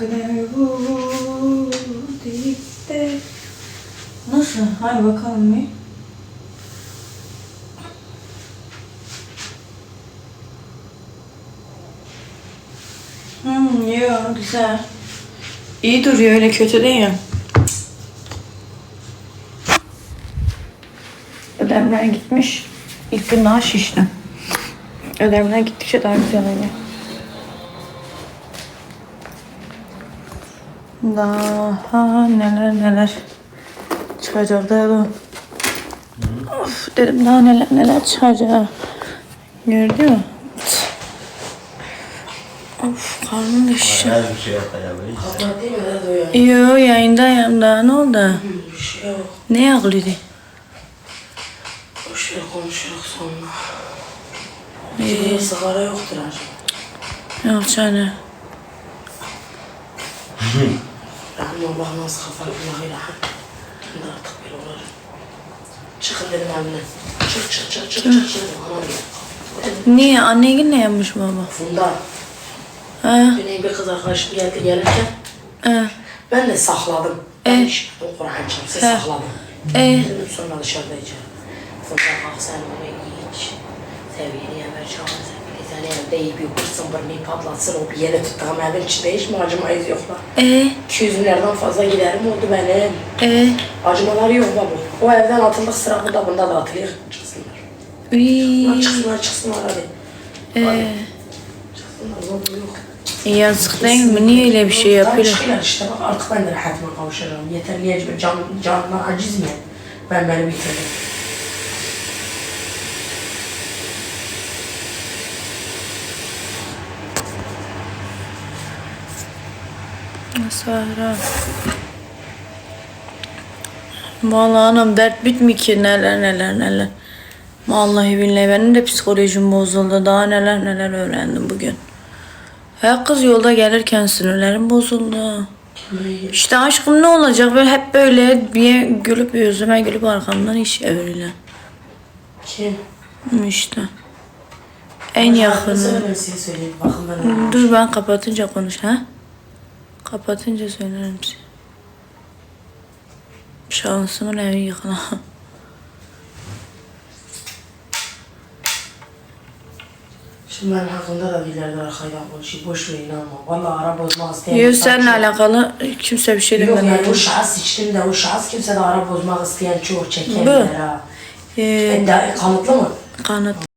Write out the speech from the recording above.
de Nasıl? Hadi bakalım bir. Hmm, yok güzel. İyi duruyor öyle kötü değil. Ödemler gitmiş. İlk gün daha şişti. Ödemler gittikçe daha güzel oluyor. Daha neler neler çıkacak dedim. Of dedim daha neler neler çıkacak. Gördün mü? Of karnım şişti. Her bir şey yapacağım. Yo yayındayım daha ne oldu? Bir şey yok. Ne yakılıydı? Boş ver konuşuruz sonra. Şey, sigara yoktur ha. Yok canım. Rahmi Allah nasıl kafalı Allah'ıyla ha. Şimdi artık böyle olur. Çıkın dedim evine. Çık çık çık çık çık çık. Anam ya. Niye? Annen ne yapmış baba? Funda. Ha? Güney bir kız arkadaşım geldi gelirken Ha? ben de sakladım. Ben E? o Kur'an çarpsa He. sakladım. E? Dedim sonra dışarıda içerim. Funda kalk sen onu iç. Sevgili yemer çağır. Sen evde yiyip yukursun bırnıyı patlatsın o bir yere tuttuğum evin içinde hiç mi acımayız yok lan. E? 200 milyardan fazla giderim oldu benim. E? Acımaları yok baba. O evden atıldık sıra burada bunda da atılıyor. Çıksınlar. Lan Uy. çıksınlar çıksınlar hadi. E? Çıksınlar baba yok. Yazık değil mi? Niye öyle bir şey Lan yapıyor? çıkıyorlar işte bak artık ben de rahatıma kavuşacağım. Yeter niye can, canından aciz mi? Ben beni bitirdim. Sahra. Vallahi anam dert bitmiyor ki neler neler neler. Vallahi billahi benim de psikolojim bozuldu. Daha neler neler öğrendim bugün. Ya kız yolda gelirken sinirlerim bozuldu. İşte aşkım ne olacak böyle hep böyle bir gülüp yüzüme gülüp arkamdan iş evrilen. Kim? İşte. En yakını. Ben Dur ben kapatınca konuş ha. Kapatınca söylerim size. Şansımın evi yıkılan. Şimdi benim hakkımda da ileride arkayla konuşayım. Boş ver inanma. Vallahi ara bozma isteyen. Yok seninle alakalı kimse bir şey Yok demedi. yani o şahıs içtim de o şahıs kimse de ara bozmak isteyen çok Bu. ha. Ee, Ben de kanıtlı mı? kanıtlı.